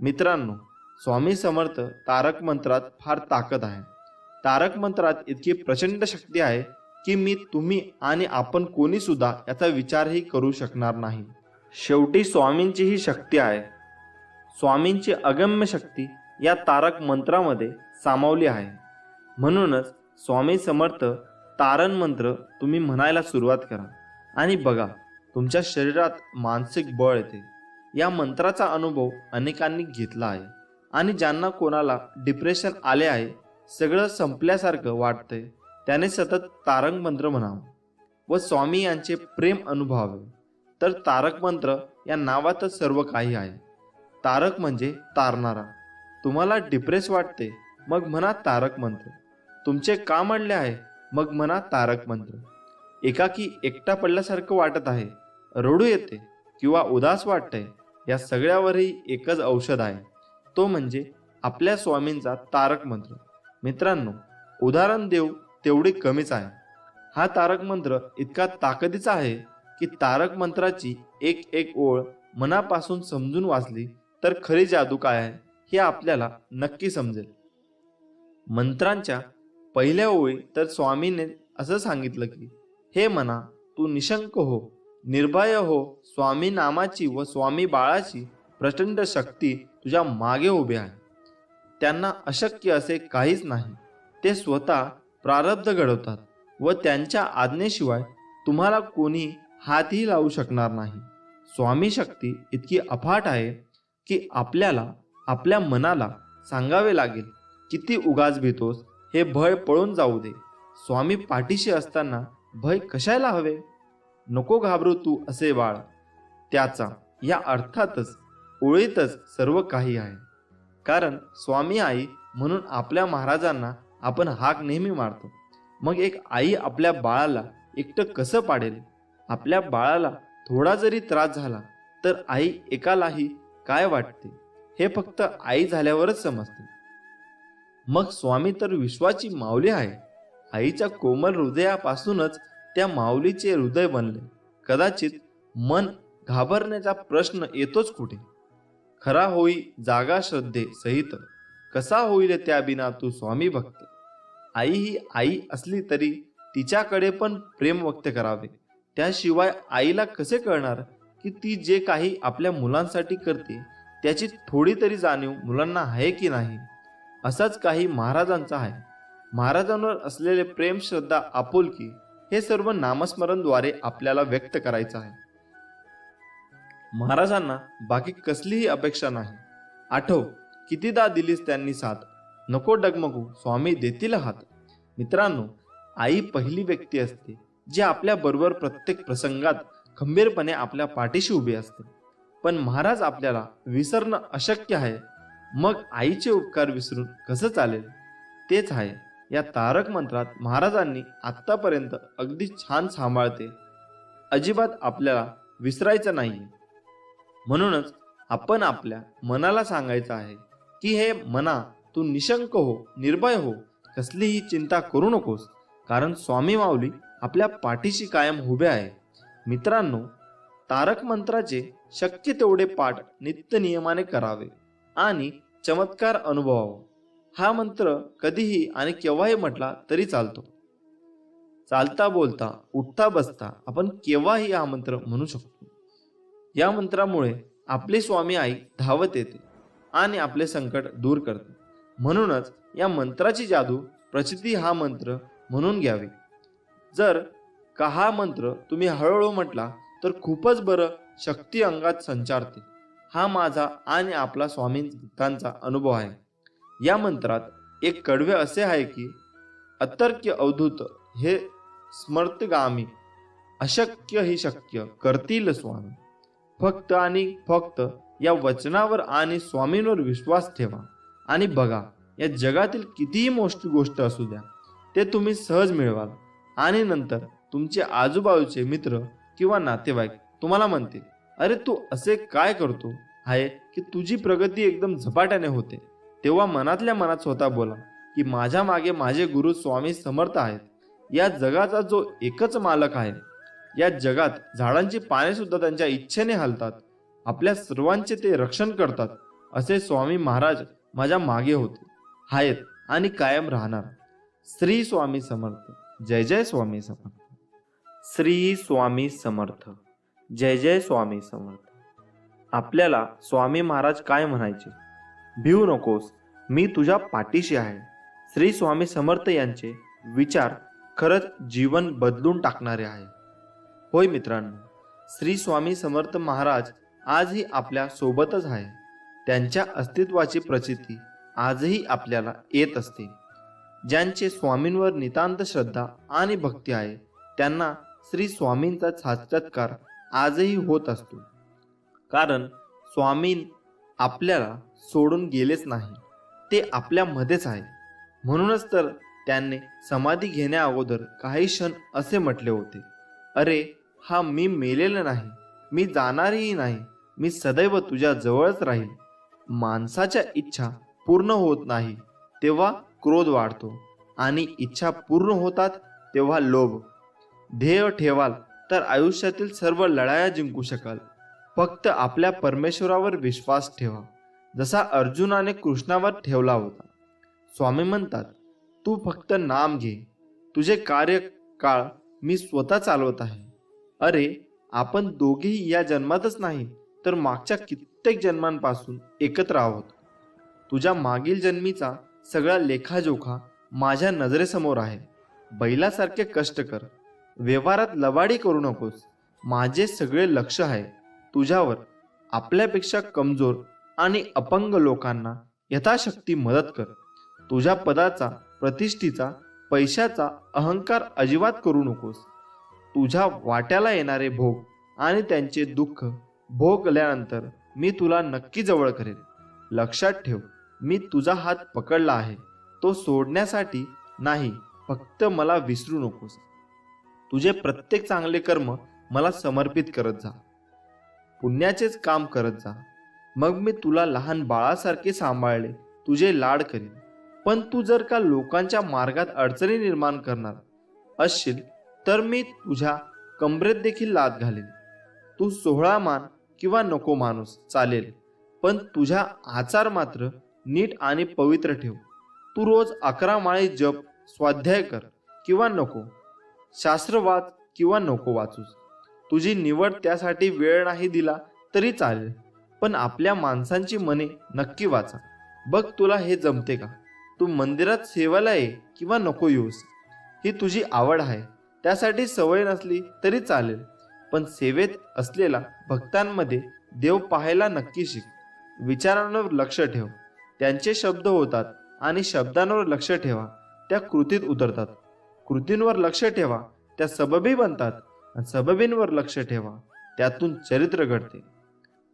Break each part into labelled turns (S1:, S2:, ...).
S1: मित्रांनो स्वामी समर्थ तारक मंत्रात फार ताकद आहे. तारक मंत्रात इतकी प्रचंड शक्ती आहे की मी तुम्ही आणि आपण कोणी सुद्धा याचा विचारही करू शकणार नाही. शेवटी स्वामींची ही शक्ती आहे. स्वामींची अगम्य शक्ती या तारक मंत्रामध्ये सामावली आहे. म्हणूनच स्वामी समर्थ तारण मंत्र तुम्ही म्हणायला सुरुवात करा. आणि बघा तुमच्या शरीरात मानसिक बळ येते. या मंत्राचा अनुभव अनेकांनी घेतला आहे. आणि ज्यांना कोणाला डिप्रेशन आले आहे सगळं संपल्यासारखं वाटतंय त्याने सतत तारक मंत्र म्हणावं. व स्वामी यांचे प्रेम अनुभवावे. तर तारक मंत्र या नावातच सर्व काही आहे. तारक म्हणजे तारणारा. तुम्हाला डिप्रेस वाटते मग म्हणा तारक मंत्र. तुमचे काम अडले आहे मग म्हणा तारक मंत्र. एकाकी एकटा पडल्यासारखं वाटत आहे रडू येते किंवा उदास वाटतंय या सगळ्यावरही एकच औषध आहे. तो म्हणजे आपल्या स्वामींचा तारक मंत्र. मित्रांनो उदाहरण देऊ तेवढी कमीच आहे. हा तारक मंत्र इतका ताकदीचा आहे की तारक मंत्राची एक एक ओळ मनापासून समजून वाचली तर खरी जादू काय आहे हे आपल्याला नक्की समजेल. मंत्रांच्या पहिल्या ओळी तर स्वामीने असं सांगितलं की हे मना तू निशंक हो. निर्भय हो स्वामी नामाची व स्वामी बाळाची प्रचंड शक्ती तुझ्या मागे उभी आहे. त्यांना अशक्य असे काहीच नाही. ते स्वतः प्रारब्ध घडवतात व त्यांच्या आज्ञेशिवाय तुम्हाला कोणी हातही लावू शकणार नाही. स्वामी शक्ती इतकी अफाट आहे की आपल्याला आपल्या मनाला सांगावे लागेल किती उगाच भीतोस हे भय पळून जाऊ दे. स्वामी पाठीशी असताना भय कशाला हवे? नको घाबरू तू असे बाळ. त्याचा या अर्थातच ओळीतच सर्व काही आहे. कारण स्वामी आई म्हणून आपल्या महाराजांना आपण हाक नेहमी मारतो. मग एक आई आपल्या बाळाला एकटं कसं पाडेल? आपल्या बाळाला थोडा जरी त्रास झाला तर आई एकालाही काय वाटते? हे फक्त आई झाल्यावरच समजते. मग स्वामी तर विश्वाची माऊली आहे. आईच्या कोमल हृदयापासूनच त्या माऊलीचे हृदय बनले. कदाचित मन घाबरण्याचा प्रश्न येतोच कुठे? खरा होई जागा श्रद्धे सहित कसा होईल त्या बिना तू स्वामी भक्त? आई ही आई असली तरी तिच्याकडे पण प्रेम व्यक्त करावे. त्याशिवाय आईला कसे कळणार की ती जे काही आपल्या मुलांसाठी करते त्याची थोडी तरी जाणीव मुलांना आहे की नाही? असाच काही महाराजांचा आहे. महाराजांवर असलेले प्रेम श्रद्धा आपुलकी हे सर्व नामस्मरणद्वारे आपल्याला व्यक्त करायचं आहे. महाराजांना बाकी कसलीही अपेक्षा नाही. आठव कितीदा दिलीस त्यांनी साथ? नको डगमगू स्वामी देतील हात. मित्रांनो आई पहिली व्यक्ती असते जी आपल्या बरोबर प्रत्येक प्रसंगात खंबीरपणे आपल्या पाठीशी उभी असते. पण महाराज आपल्याला विसरणं अशक्य आहे. मग आईचे उपकार विसरून कसं चालेल? तेच आहे. या तारक मंत्रात महाराजांनी आत्तापर्यंत अगदी छान सांभाळते. अजिबात आपल्याला विसरायचं नाही म्हणूनच आपण आपल्या मनाला सांगायचं आहे की हे मना तू निशंक हो निर्भय हो कसलीही चिंता करू नकोस. कारण स्वामी माऊली आपल्या पाठीशी कायम उभे आहे. मित्रांनो तारक मंत्राचे शक्य तेवढे पाठ नित्य नियमाने करावे आणि चमत्कार अनुभवावं. हा मंत्र कधीही आणि केव्हाही म्हटला तरी चालतो. चालता बोलता उठता बसता आपण केव्हाही हा मंत्र म्हणू शकतो. या मंत्रामुळे आपली स्वामी आई धावत येते आणि आपले संकट दूर करते. म्हणूनच या मंत्राची जादू प्रचिती हा मंत्र म्हणून घ्यावी. जर का हा मंत्र तुम्ही हळूहळू म्हटला तर खूपच बरं शक्ती अंगात संचारते. हा माझा आणि आपला स्वामींचा अनुभव आहे. या मंत्रात एक कडवे असे आहे की अतर्क्य अवधूत हे स्मर्तगामी अशक्य ही शक्य करतील स्वामी. फक्त आणि फक्त या वचनावर आणि स्वामींवर विश्वास ठेवा. आणि बघा या जगातील कितीही मोठी गोष्ट असू द्या ते तुम्ही सहज मिळवाल. आणि नंतर तुमचे आजूबाजूचे मित्र किंवा नातेवाईक तुम्हाला म्हणतील अरे तू असे काय करतो? आहे की तुझी प्रगती एकदम झपाट्याने होते. तेव्हा मनातल्या मनात स्वतः बोला की माझ्या मागे माझे गुरु स्वामी समर्थ आहेत. या जगाचा जो एकच मालक आहे या जगात झाडांची पाने सुद्धा त्यांच्या इच्छेने हलतात. आपल्या सर्वांचे ते रक्षण करतात असे स्वामी महाराज माझ्या मागे होते. आहेत आणि कायम राहणार. श्री स्वामी समर्थ. जय जय स्वामी समर्थ. श्री स्वामी समर्थ. जय जय स्वामी समर्थ. आपल्याला स्वामी महाराज काय म्हणायचे? भिवू नकोस. मी तुझ्या पाठीशी आहे. श्री स्वामी समर्थ यांचे विचार खरंच जीवन बदलून टाकणारे आहे. होय मित्रांनो श्री स्वामी समर्थ महाराज आजही आपल्या सोबतच आहे. त्यांच्या अस्तित्वाची प्रचिती आजही आपल्याला येत असते. ज्यांचे स्वामींवर नितांत श्रद्धा आणि भक्ती आहे त्यांना श्री स्वामींचा साक्षात्कार आजही होत असतो. कारण स्वामी आपल्याला सोडून गेलेच नाही. ते आपल्यामध्येच आहे. म्हणूनच तर त्यांनी समाधी घेण्या अगोदर काही क्षण असे म्हटले होते. अरे हा मी मेलेला नाही. मी जाणारही नाही. मी सदैव तुझ्या जवळच राहील. माणसाच्या इच्छा पूर्ण होत नाही तेव्हा क्रोध वाढतो. आणि इच्छा पूर्ण होतात तेव्हा लोभ. ध्येय ठेवाल तर आयुष्यातील सर्व लढाया जिंकू शकाल. फक्त आपल्या परमेश्वरावर विश्वास ठेवा. जसा अर्जुनाने कृष्णावर ठेवला होता. स्वामी म्हणतात तू फक्त नाम घे. तुझे कार्य काळ मी स्वतः चालवत आहे. अरे आपण दोघेही या जन्मातच नाही तर मागच्या कित्येक जन्मांपासून एकत्र आहोत. तुझ्या मागील जन्मीचा सगळा लेखाजोखा माझ्या नजरेसमोर आहे. बैलासारखे कष्ट कर. व्यवहारात लवाडी करू नकोस. माझे सगळे लक्ष आहे. तुझ्यावर आपल्यापेक्षा कमजोर आणि अपंग लोकांना यथाशक्ती मदत कर. तुझ्या पदाचा प्रतिष्ठेचा पैशाचा अहंकार अजिबात करू नकोस. तुझ्या वाट्याला येणारे भोग आणि त्यांचे दुःख भोगल्यानंतर मी तुला नक्की जवळ करेन. लक्षात ठेव मी तुझा हात पकडला आहे. तो सोडण्यासाठी नाही फक्त मला विसरू नकोस. तुझे प्रत्येक चांगले कर्म मला समर्पित करत जा. पुण्याचेच काम करत जा. मग मी तुला लहान बाळासारखे सांभाळले तुझे लाड करीन. पण तू जर का लोकांच्या मार्गात अडचणी निर्माण करणार असशील तर मी तुझ्या कमरेत देखील लाद घालेन. तू सोहळा मान किंवा नको माणूस चालेल. पण तुझ्या आचार मात्र नीट आणि पवित्र ठेव. तू रोज अकरा माळी जप स्वाध्याय कर किंवा नको. शास्त्र वाच किंवा नको वाचूस. तुझी निवड त्यासाठी वेळ नाही दिला तरी चालेल. पण आपल्या माणसांची मने नक्की वाचा. बघ तुला हे जमते का? तू मंदिरात सेवाला ये किंवा नको येऊस. ही तुझी आवड आहे. त्यासाठी सवय नसली तरी चालेल. पण सेवेत असलेला भक्तांमध्ये देव पाहायला नक्की शिक. विचारांवर लक्ष ठेव. त्यांचे शब्द होतात आणि शब्दांवर लक्ष ठेवा. त्या कृतीत उतरतात. कृतींवर लक्ष ठेवा. त्या सबबी बनतात आणि सबबींवर लक्ष ठेवा. त्यातून चरित्र घडते.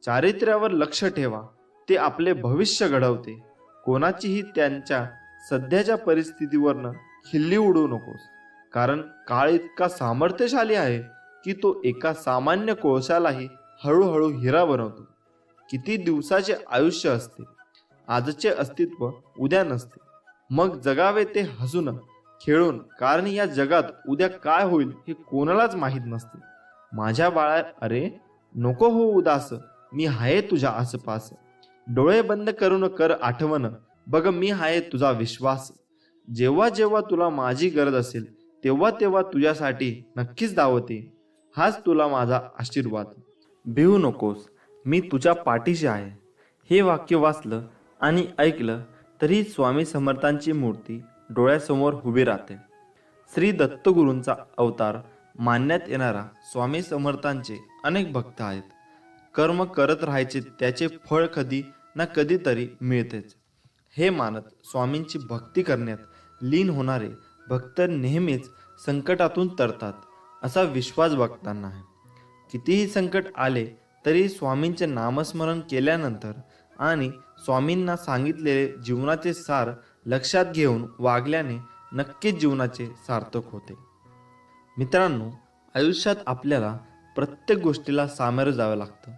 S1: चारित्र्यावर लक्ष ठेवा. ते आपले भविष्य घडवते. कोणाचीही त्यांच्या सध्याच्या परिस्थितीवरनं खिल्ली उडवू नकोस. कारण काळ इतका सामर्थ्यशाली आहे की तो एका सामान्य कोळशालाही हळूहळू हिरा बनवतो. किती दिवसाचे आयुष्य असते. आजचे अस्तित्व उद्या नसते. मग जगावे ते हसून खेळून कारण या जगात उद्या काय होईल हे कोणालाच माहीत नसते. माझ्या बाळा अरे नको हो उदास. मी आहे तुझ्या आसपास. डोळे बंद करून कर आठवण. बघ मी आहे तुझा विश्वास. जेव्हा जेव्हा तुला माझी गरज असेल तेव्हा तेव्हा तुझ्यासाठी नक्कीच धावते. हाच तुला माझा आशीर्वाद. भिवू नकोस. मी तुझ्या पाठीशी आहे. हे वाक्य वाचलं आणि ऐकलं तरी स्वामी समर्थांची मूर्ती डोळ्यासमोर उभी राहते. श्री दत्तगुरूंचा अवतार मानण्यात येणारा स्वामी समर्थांचे अनेक भक्त आहेत. कर्म करत राहायचे त्याचे फळ कधी ना कधीतरी मिळतेच. हे मानत स्वामींची भक्ती करण्यात लीन होणारे भक्त नेहमीच संकटातून तरतात असा विश्वास भक्तांना आहे. कितीही संकट आले तरी स्वामींचे नामस्मरण केल्यानंतर आणि स्वामींना सांगितलेले जीवनाचे सार लक्षात घेऊन वागल्याने नक्कीच जीवनाचे सार्थक होते. मित्रांनो आयुष्यात आपल्याला प्रत्येक गोष्टीला सामोरं जावं लागतं.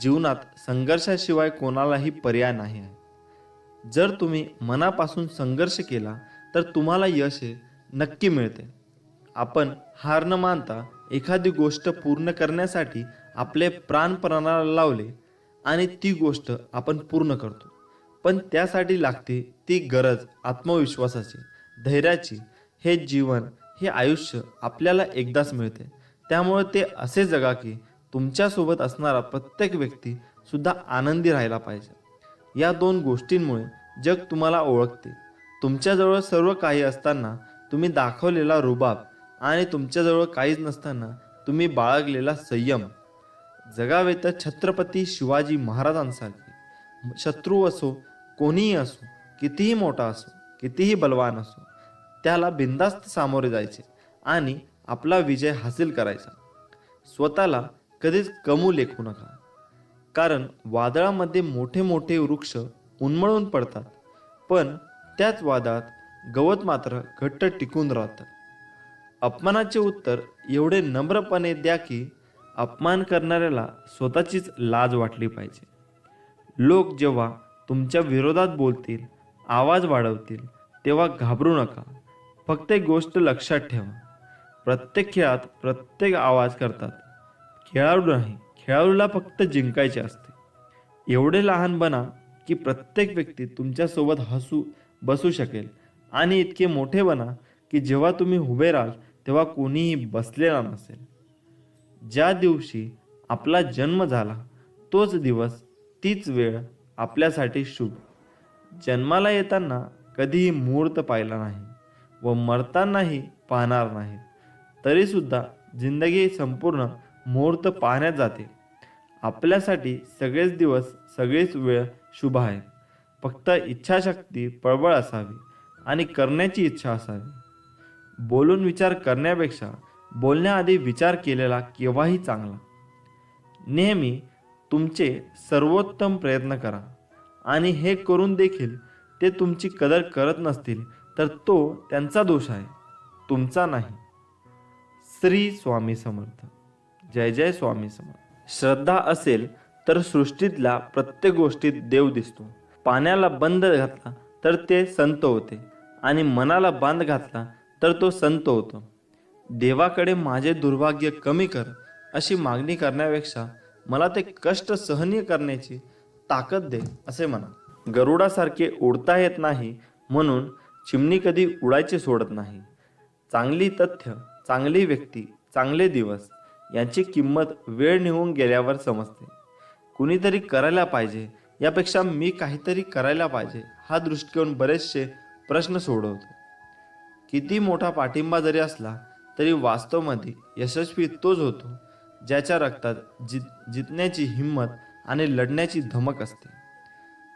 S1: जीवनात संघर्षाशिवाय कोणालाही पर्याय नाही आहे. जर तुम्ही मनापासून संघर्ष केला तर तुम्हाला यश हे नक्की मिळते. आपण हार न मानता एखादी गोष्ट पूर्ण करण्यासाठी आपले प्राणपणाला लावले आणि ती गोष्ट आपण पूर्ण करतो. पण त्यासाठी लागते ती गरज आत्मविश्वासाची धैर्याची. हे जीवन हे आयुष्य आपल्याला एकदाच मिळते. त्यामुळे ते असे जगा की तुमच्यासोबत असणारा प्रत्येक व्यक्ती सुद्धा आनंदी राहायला पाहिजे. या दोन गोष्टींमुळे जग तुम्हाला ओळखते. तुमच्याजवळ सर्व काही असताना तुम्ही दाखवलेला रुबाब आणि तुमच्याजवळ काहीच नसताना तुम्ही बाळगलेला संयम. जगावे तर छत्रपती शिवाजी महाराजांसारखे. शत्रू असो कोणीही असो कितीही मोठा असो कितीही बलवान असो त्याला बिंदास्त सामोरे जायचे आणि आपला विजय हासिल करायचा. स्वतःला कधीच कमू लेखू नका. कारण वादळामध्ये मोठे मोठे वृक्ष उन्मळून पडतात पण त्याच वादळात गवत मात्र घट्ट टिकून राहतं. अपमानाचे उत्तर एवढे नम्रपणे द्या की अपमान करणाऱ्याला स्वतःचीच लाज वाटली पाहिजे. लोक जेव्हा तुमच्या विरोधात बोलतील आवाज वाढवतील तेव्हा घाबरू नका. फक्त एक गोष्ट लक्षात ठेवा. प्रत्येक खेळात प्रत्येक आवाज करतात. खेळाडू नाही खेळाडूला फक्त जिंकायचे असते. एवढे लहान बना की प्रत्येक व्यक्ती तुमच्यासोबत हसू बसू शकेल. आणि इतके मोठे बना की जेव्हा तुम्ही उभे राहाल तेव्हा कोणीही बसलेला नसेल. ज्या दिवशी आपला जन्म झाला तोच दिवस तीच वेळ आपल्यासाठी शुभ. जन्माला येताना कधीही मुहूर्त पाहिला नाही व मरतानाही पाहणार नाही तरीसुद्धा जिंदगी संपूर्ण मुहूर्त पाहण्यात जाते. आपल्यासाठी सगळेच दिवस सगळीच वेळ शुभ आहे. फक्त इच्छाशक्ती पळबळ असावी आणि करण्याची इच्छा असावी. बोलून विचार करण्यापेक्षा बोलण्याआधी विचार केलेला केव्हाही चांगला. नेहमी तुमचे सर्वोत्तम प्रयत्न करा आणि हे करून देखील ते तुमची कदर करत नसतील तर तो त्यांचा दोष आहे तुमचा नाही. श्री स्वामी समर्थ. जय जय स्वामी समर्थ. श्रद्धा असेल तर सृष्टीतल्या प्रत्येक गोष्टीत देव दिसतो. पाण्याला बंद घातला तर ते संत होते आणि मनाला बांध घातला तर तो संत होतो. देवाकडे माझे दुर्भाग्य कमी कर अशी मागणी करण्यापेक्षा मला ते कष्ट सहनीय करण्याची ताकद दे असे म्हणा. गरुडासारखे उडता येत नाही म्हणून चिमणी कधी उडायचे सोडत नाही. चांगली तथ्य चांगली व्यक्ती चांगले दिवस यांची किंमत वेळ निघून गेल्यावर समजते. कुणीतरी करायला पाहिजे यापेक्षा मी काहीतरी करायला पाहिजे हा दृष्टिकोन बरेचसे प्रश्न सोडवतो. किती मोठा पाठिंबा जरी असला तरी वास्तवमध्ये यशस्वी तोच होतो ज्याच्या रक्तात जित जितण्याची हिंमत आणि लढण्याची धमक असते.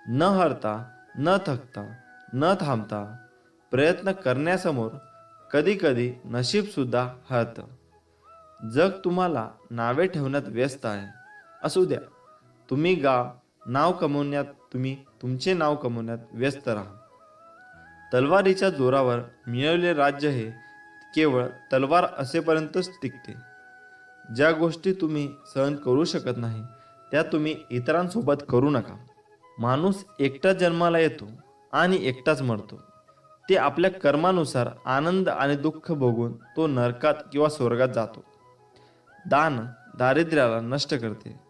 S1: न हरता न थकता न थांबता प्रयत्न करण्यासमोर कधीकधी नशीबसुद्धा हरतं जग तुम्हाला नावे ठेवण्यात व्यस्त आहे. असू द्या तुम्ही गाव नाव कमवण्यात तुम्ही तुमचे नाव कमवण्यात व्यस्त राहा. तलवारीच्या जोरावर मिळवले राज्य हे केवळ तलवार असेपर्यंतच टिकते. ज्या गोष्टी तुम्ही सहन करू शकत नाही त्या तुम्ही इतरांसोबत करू नका. माणूस एकटा जन्माला येतो आणि एकटाच मरतो. ते आपल्या कर्मानुसार आनंद आणि दुःख भोगून तो नरकात किंवा स्वर्गात जातो. दान दारिद्र्याला नष्ट करते.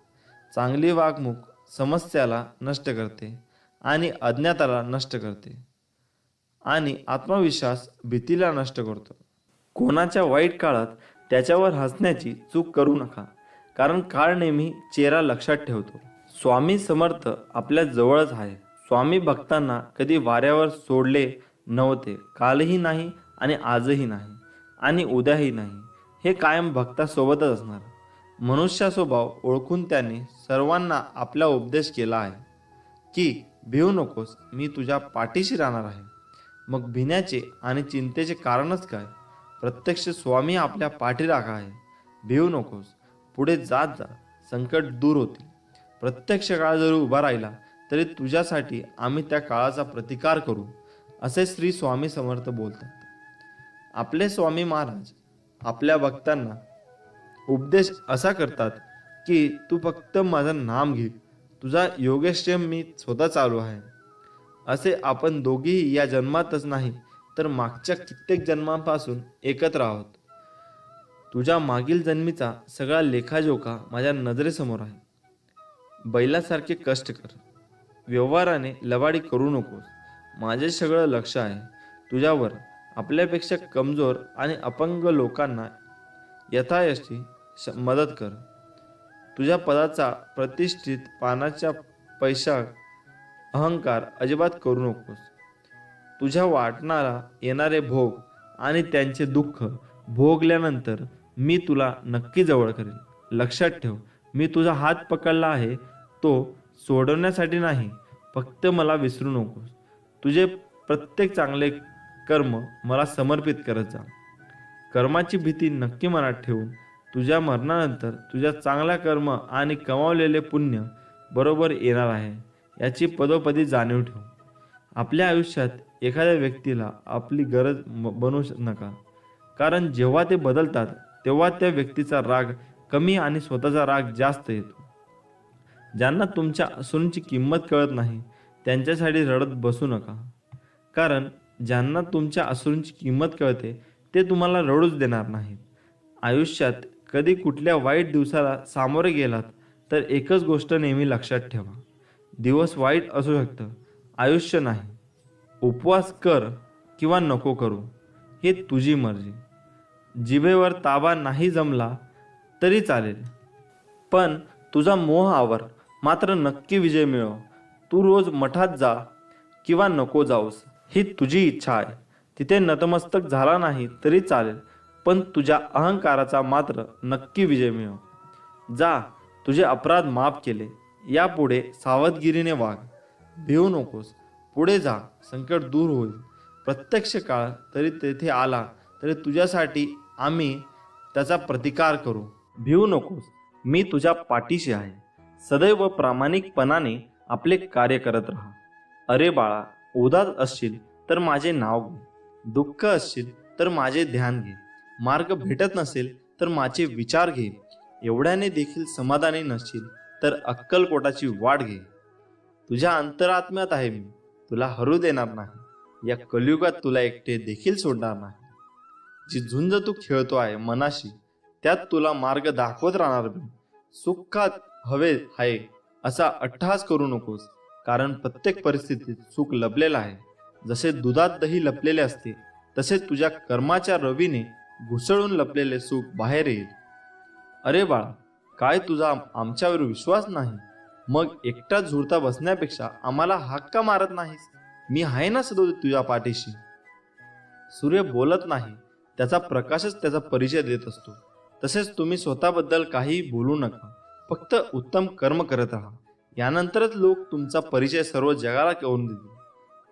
S1: चांगली वागणूक समस्याला नष्ट करते आणि अज्ञाताला नष्ट करते. आणि आत्मविश्वास भीतीला नष्ट करतो. कोणाच्या वाईट काळात त्याच्यावर हसण्याची चूक करू नका कारण काळ नेहमी चेहरा लक्षात ठेवतो. स्वामी समर्थ आपल्या जवळच आहे. स्वामी भक्तांना कधी वाऱ्यावर सोडले नव्हते कालही नाही आणि आजही नाही आणि उद्याही नाही. हे कायम भक्तासोबतच असणार. मनुष्या स्वभाव ओळखून त्याने सर्वांना आपला उपदेश केला आहे. की भिवू नकोस मी तुझ्या पाठीशी राहणार आहे. मग भिण्याचे आणि चिंतेचे कारणच काय? प्रत्यक्ष स्वामी आपल्या पाठीराखा आहे. भिवू नकोस पुढे जात जा संकट दूर होतील. प्रत्यक्ष काळ जरी उभा राहिला तरी तुझ्यासाठी आम्ही त्या काळाचा प्रतिकार करू. असे श्री स्वामी समर्थ बोलतात. आपले स्वामी महाराज आपल्या भक्तांना उपदेश असा करतात की तू फक्त माझं नाम घे. तुझा योगेश्यम मी स्वतः चालू आहे. असे आपण दोघीही या जन्मातच नाही तर मागच्या कित्येक जन्मांपासून एकत्र आहोत. तुझ्या मागील जन्मीचा सगळा लेखाजोखा माझ्या नजरेसमोर आहे. बैलासारखे कष्ट कर. व्यवहाराने लबाडी करू नकोस. माझे सगळं लक्ष आहे. तुझ्यावर आपल्यापेक्षा कमजोर आणि अपंग लोकांना यथायशी श- मदत कर. तुझ्या पदाचा प्रतिष्ठित पानाच्या पैशा अहंकार अजिबात करू नकोस. तुझ्या वाटणारा येणारे भोग आणि त्यांचे दुःख भोगल्यानंतर मी तुला नक्की जवळ करेन. लक्षात ठेव मी तुझा हात पकडला आहे तो सोडवण्यासाठी नाही फक्त मला विसरू नकोस. तुझे प्रत्येक चांगले कर्म मला समर्पित करत जा. कर्माची भीती नक्की मनात ठेवून तुझ्या मरणानंतर तुझ्या चांगल्या कर्म आणि कमावलेले पुण्य बरोबर येणार आहे याची पदोपदी जाणीव ठेव. आपल्या आयुष्यात एखाद्या व्यक्तीला आपली गरज म- बनवू नका. कारण जेव्हा ते बदलतात तेव्हा त्या व्यक्तीचा राग कमी आणि स्वतःचा राग जास्त येतो. ज्यांना तुमच्या असूंची किंमत कळत नाही त्यांच्यासाठी रडत बसू नका. कारण ज्यांना तुमच्या असूंची किंमत कळते ते तुम्हाला रडूच देणार नाहीत. आयुष्यात कधी कुठल्या वाईट दिवसाला सामोरे गेलात तर एकच गोष्ट नेहमी लक्षात ठेवा. दिवस वाईट असू शकतं आयुष्य नाही. उपवास कर किंवा नको करू हे तुझी मर्जी. जिभेवर ताबा नाही जमला तरी चालेल. पण तुझा मोह आवर मात्र नक्की विजय मिळव. तू रोज मठात जा किंवा नको जाऊस ही तुझी इच्छा आहे. तिथे नतमस्तक झाला नाही तरी चालेल पण तुझ्या अहंकाराचा मात्र नक्की विजय मिळव जा तुझे अपराध माफ केले यापुढे सावधगिरीने वाघ भिवू नकोस पुढे जा संकट दूर होईल. प्रत्यक्ष काळ तरी तेथे आला तरी तुझ्यासाठी आम्ही त्याचा प्रतिकार करू. भिवू नकोस मी तुझ्या पाठीशी आहे. सदैव प्रामाणिकपणाने आपले कार्य करत राहा. अरे बाळा उदास असशील तर माझे नाव घे. दुःख असशील तर माझे ध्यान घे. मार्ग भेटत नसेल तर माझे विचार घे. एवढ्याने देखील समाधानी नसशील तर अक्कलकोटाची वाट घे. तुझ्या अंतरात्म्यात आहे मी. तुला हरू देणार नाही. या कलियुगात तुला एकटे देखील सोडणार नाही. जी झुंज तू खेळतो आहे मनाशी त्यात तुला मार्ग दाखवत राहणार मी. सुखात हवे आहे असा अट्टहास करू नकोस कारण प्रत्येक परिस्थितीत सुख लपलेलं आहे. जसे दुधात दही लपलेले असते तसे तुझ्या कर्माच्या रवीने घुसळून लपलेले सुख बाहेर येईल. अरे बाळा काय तुझा आमच्यावर विश्वास नाही? मग एकटा झुरता बसण्यापेक्षा आम्हाला हक्का मारत नाहीस? मी आहे ना सदो तुझ्या पाठीशी? सूर्य बोलत नाही त्याचा प्रकाशच त्याचा परिचय देत असतो. तसेच तुम्ही स्वतःबद्दल काही बोलू नका. फक्त उत्तम कर्म करत राहा. यानंतरच लोक तुमचा परिचय सर्व जगाला करून देतील.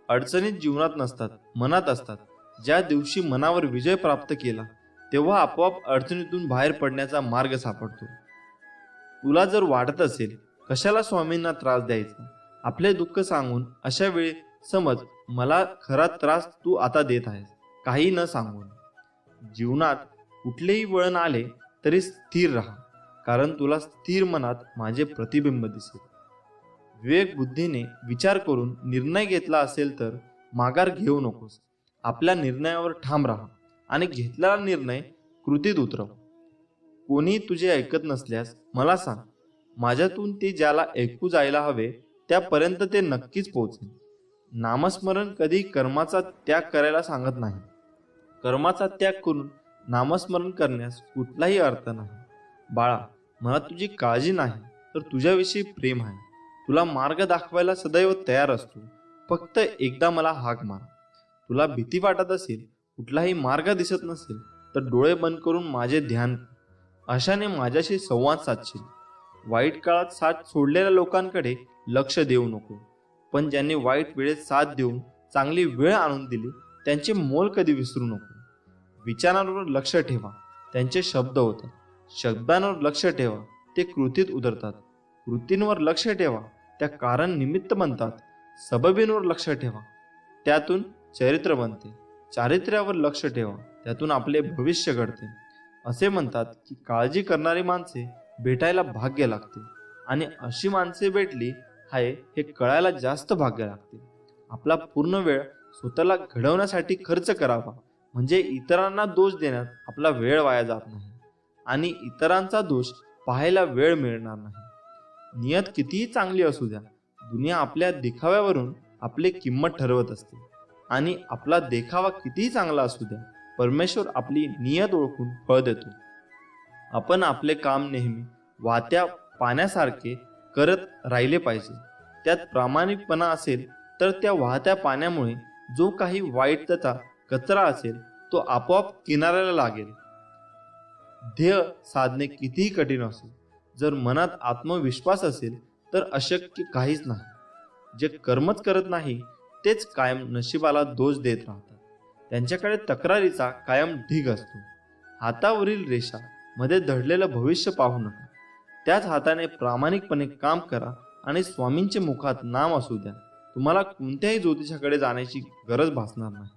S1: अडचणीत जीवनात नसतात मनात असतात. ज्या दिवशी मनावर विजय प्राप्त केला तेव्हा आपोआप अडचणीतून बाहेर पडण्याचा मार्ग सापडतो. तुला जर वाटत असेल कशाला स्वामींना त्रास द्यायचा? आपले दुःख सांगून अशा वेळी समज मला खरा त्रास तू आता देत आहेस. काही न सांगून. जीवनात कुठलेही वळण आले तरी स्थिर राहा. कारण तुला स्थिर मनात माझे प्रतिबिंब दिसेल. विवेक बुद्धीने विचार करून निर्णय घेतला असेल तर माघार घेऊ नकोस. आपल्या निर्णयावर ठाम राहा आणि घेतलेला निर्णय कृतीत उतरव. कोणी तुझे ऐकत नसल्यास मला सांग माझ्यातून ते ज्याला ऐकू जायला हवे त्यापर्यंत ते नक्कीच पोहोचेल. नामस्मरण कधी कर्माचा त्याग करायला सांगत नाही. कर्माचा त्याग करून नामस्मरण करण्यास कुठलाही अर्थ नाही. बाळा मला तुझी काळजी नाही तर तुझ्याविषयी प्रेम आहे. तुला मार्ग दाखवायला सदैव तयार असतो. फक्त एकदा मला हाक मार. तुला भीती वाटत असेल कुठलाही मार्ग दिसत नसेल तर डोळे बंद करून माझे ध्यान अशाने माझ्याशी संवाद साधशील. वाईट काळात साथ सोडलेल्या लोकांकडे लक्ष देऊ नको. पण ज्यांनी वाईट वेळेत साथ देऊन चांगली वेळ आणून दिली त्यांचे मोल कधी विसरू नको. विचारांवर लक्ष ठेवा. त्यांचे शब्द होतात. शब्दांवर लक्ष ठेवा ते कृतीत उतरतात. कृतींवर लक्ष ठेवा त्या कारण निमित्त बनतात. सबबींवर लक्ष ठेवा त्यातून चरित्र बनते. चारित्र्यावर लक्ष ठेवा त्यातून आपले भविष्य घडते. असे म्हणतात की काळजी करणारी माणसे भेटायला भाग्य लागते आणि अशी माणसे भेटली आहे हे कळायला जास्त भाग्य लागते. आपला पूर्ण वेळ स्वतःला घडवण्यासाठी खर्च करावा म्हणजे इतरांना दोष देण्यात आपला वेळ वाया जात नाही. आणि इतरांचा दोष पाहायला वेळ मिळणार नाही. नियत कितीही चांगली असू द्या दुनिया आपल्या देखाव्यावरून आपली किंमत ठरवत असते. आणि आपला देखावा कितीही चांगला असू द्या परमेश्वर आपली नियत ओळखून फळ देतो. आपण आपले काम नेहमी वाहत्या पाण्यासारखे करत राहिले पाहिजे. त्यात प्रामाणिकपणा असेल तर त्या वाहत्या पाण्यामुळे जो काही वाईट त्याचा कचरा असेल तो आपोआप किनाऱ्याला लागेल. ध्येय साधणे कितीही कठीण असो जर मनात आत्मविश्वास असेल तर अशक्य काहीच नाही. जे कर्मच करत नाही तेच कायम नशिबाला दोष देत राहतात. त्यांच्याकडे तक्रारीचा कायम ढीग असतो. हातावरील रेषा मध्ये दडलेलं भविष्य पाहू नका. त्याच हाताने प्रामाणिकपणे काम करा आणि स्वामींचे मुखात नाम असू द्या. तुम्हाला कोणत्याही ज्योतिषाकडे जाण्याची गरज भासणार नाही.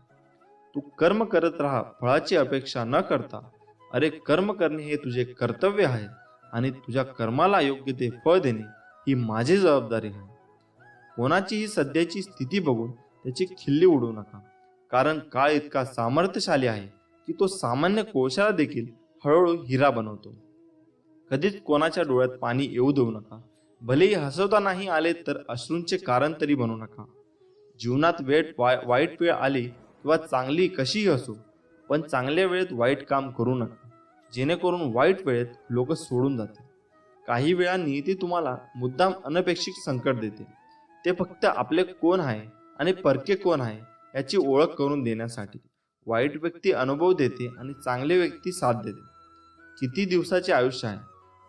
S1: तू कर्म करत राहा फळाची अपेक्षा न करता अरे कर्म करणे हे तुझे कर्तव्य आहे आणि तुझ्या कर्माला योग्य ते फळ देणे ही माझी जबाबदारी आहे. कोणाचीही सध्याची स्थिती बघून त्याची खिल्ली उडवू नका. कारण काळ इतका सामर्थ्यशाली आहे की तो सामान्य कोळशाला देखील हळूहळू हिरा बनवतो. कधीच कोणाच्या डोळ्यात पाणी येऊ देऊ नका. भलेही हसवता नाही आले तर अश्रूंचे कारण तरी बनू नका. जीवनात वेळ वाय- वाईट वेळ आली किंवा चांगली कशीही असो पण चांगल्या वेळेत वाईट काम करू नका. जेणेकरून वाईट वेळेत लोक सोडून जाते काही वेळा नीती तुम्हाला मुद्दाम अनपेक्षित संकट देते. ते फक्त आपले कोण आहे आणि परके कोण आहे याची ओळख करून देण्यासाठी. वाईट व्यक्ती अनुभव देते आणि चांगले व्यक्ती साथ देते. किती दिवसाचे आयुष्य आहे?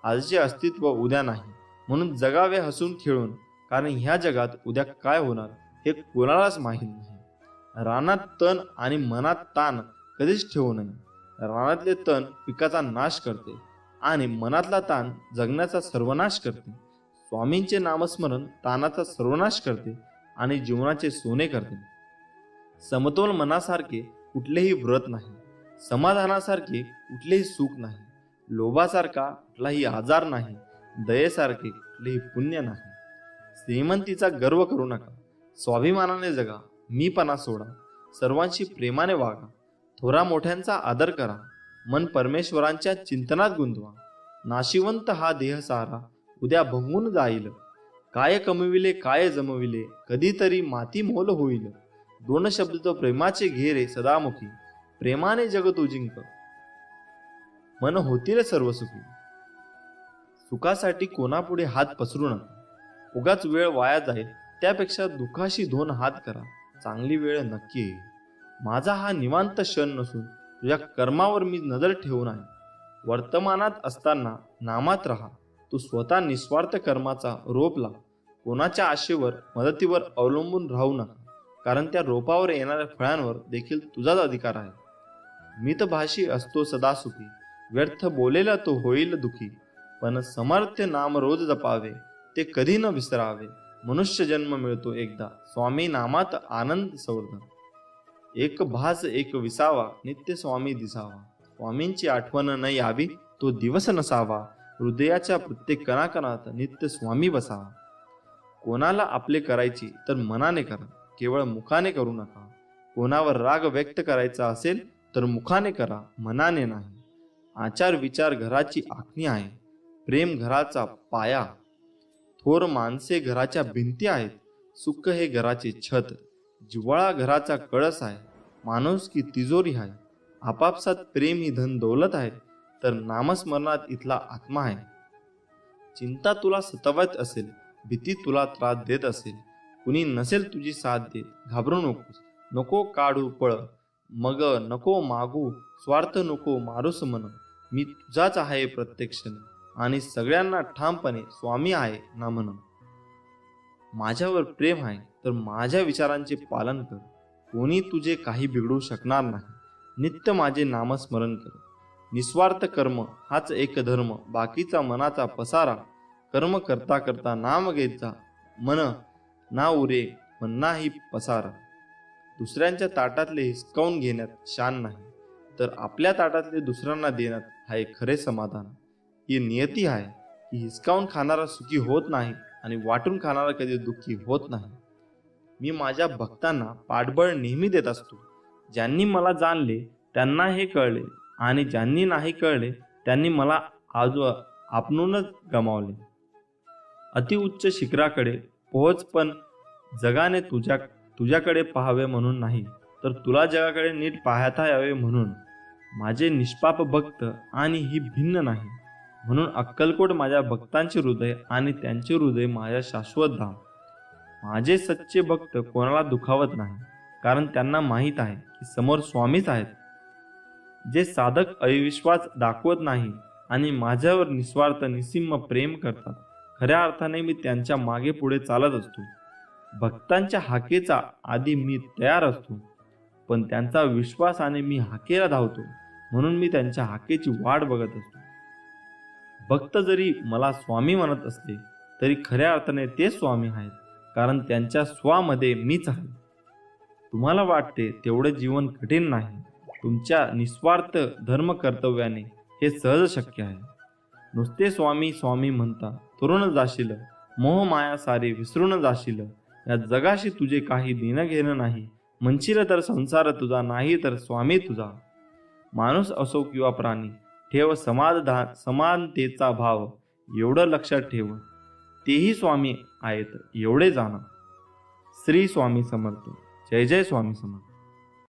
S1: आजचे अस्तित्व उद्या नाही. म्हणून जगावे हसून खेळून कारण ह्या जगात उद्या काय होणार हे कोणालाच माहीत नाही. रानात तण आणि मनात ताण कधीच ठेवू नये. रानातले तण पिकाचा नाश करते आणि मनातला ताण जगण्याचा सर्वनाश करते. स्वामींचे नामस्मरण ताणाचा सर्वनाश करते आणि जीवनाचे सोने करते. समतोल मनासारखे कुठलेही व्रत नाही. समाधानासारखे कुठलेही सुख नाही. लोभासारखा कुठलाही आजार नाही. दयेसारखे कुठलेही पुण्य नाही. श्रीमंतीचा गर्व करू नका. स्वाभिमानाने जगा. मीपणा सोडा. सर्वांशी प्रेमाने वागा. थोरा मोठ्यांचा आदर करा. मन परमेश्वरांच्या चिंतनात गुंतवा. नाशिवंत हा देह सारा. उद्या भंगून जाईल. काय कमविले काय जमविले कधीतरी माती मोल होईल. दोन शब्द तो प्रेमाचे घेरे सदामुखी. प्रेमाने जगत जिंक. मन होतील सर्व सुखी सुखासाठी कोणापुढे हात पसरू नका. उगाच वेळ वाया जाईल. त्यापेक्षा दुःखाशी दोन हात करा. चांगली वेळ नक्की येईल. माझा हा निवांत क्षण नसून तुझ्या कर्मावर मी नजर ठेवून आहे. वर्तमानात असताना नामात राहा. तू स्वतः निस्वार्थ कर्माचा रोप लाव. कोणाच्या आशेवर मदतीवर अवलंबून राहू नका. कारण त्या रोपावर येणाऱ्या फळांवर देखील तुझाच अधिकार आहे. मितभाषी असतो सदा सुखी व्यर्थ बोलेला तो होईल दुखी. पण समर्थ्य नाम रोज जपावे ते कधी न विसरावे. मनुष्य जन्म मिळतो एकदा. स्वामी नामात आनंद संवर्धन एक भास एक विसावा नित्य स्वामी दिसावा. स्वामींची आठवण न यावी तो दिवस नसावा. हृदयाच्या प्रत्येक कणाकणात नित्य स्वामी बसावा. कोणाला आपले करायची तर मनाने करा केवळ मुखाने करू नका. कोणावर राग व्यक्त करायचा असेल तर मुखाने करा मनाने नाही. आचार विचार घराची आखणी आहे प्रेम घराचा पाया. थोर माणसे घराच्या भिंती आहेत सुख हे घराचे छत. जिव्हाळा घराचा कळस आहे माणूस की तिजोरी आहे. आपापसात प्रेम ही धन दौलत आहे तर नामस्मरणात इथला आत्मा आहे. चिंता तुला सतावत असेल भीती तुला त्रास देत असेल. कुणी नसेल तुझी साथ देत घाबरू नकोस. नको काढू पळ. मग नको मागू स्वार्थ नको मारूस मन मी तुझाच आहे प्रत्यक्ष आणि सगळ्यांना ठामपणे स्वामी आहे ना म्हण माझ्यावर प्रेम आहे तर माझ्या विचारांचे पालन कर. कोणी तुझे काही बिघडू शकणार नाही. नित्य माझे नामस्मरण कर. निस्वार्थ कर्म हाच एक धर्म. बाकीचा मनाचा पसारा कर्म करता करता नाम घेत जा. मन ना उरे पण नाही पसारा. दुसऱ्यांच्या ताटातले हिसकावून घेण्यात शान नाही. तर आपल्या ताटातले दुसऱ्यांना देण्यात हा एक खरे समाधान. ही नियती आहे की हिसकावून खाणारा सुखी होत नाही. आणि वाटून खाणारा कधी दुःखी होत नाही. मी माझ्या भक्तांना पाठबळ नेहमी देत असतो. ज्यांनी मला जाणले त्यांना हे कळले आणि ज्यांनी नाही कळले त्यांनी मला आज आपणूनच गमावले. अतिउच्च शिखराकडे पोहोच पण जगाने तुझ्या तुझ्याकडे पाहावे म्हणून नाही तर तुला जगाकडे नीट पाहता यावे म्हणून. माझे निष्पाप भक्त आणि ही भिन्न नाही. म्हणून अक्कलकोट माझ्या भक्तांचे हृदय आणि त्यांचे हृदय माझ्या शाश्वत धाम. माझे सच्चे भक्त कोणाला दुखावत नाही कारण त्यांना माहीत आहे की समोर स्वामीच आहेत. जे साधक अविश्वास दाखवत नाही आणि माझ्यावर निस्वार्थ निसिम्म प्रेम करतात खऱ्या अर्थाने मी त्यांच्या मागे पुढे चालत असतो. भक्तांच्या हाकेचा आधी मी तयार असतो पण त्यांचा विश्वासाने मी हाकेला धावतो म्हणून मी त्यांच्या हाकेची वाट बघत असतो. भक्त जरी मला स्वामी म्हणत असले तरी खऱ्या अर्थाने ते स्वामी आहेत कारण त्यांच्या स्वामध्ये मीच आहे. तुम्हाला वाटते तेवढे जीवन कठीण नाही तुमच्या निस्वार्थ धर्म कर्तव्याने हे सहज शक्य आहे. नुसते स्वामी स्वामी म्हणता तरुण जाशील मोह माया सारे विसरून जाशील या जगाशी तुझे काही देणं घेणं नाही म्हणशील तर संसार तुझा नाही तर स्वामी तुझा. माणूस असो किंवा प्राणी ठेव समाधान समानतेचा भाव. एवढं लक्षात ठेव. तेही स्वामी आहेत एवढे जाणं. श्री स्वामी समर्थ. जय जय स्वामी समर्थ.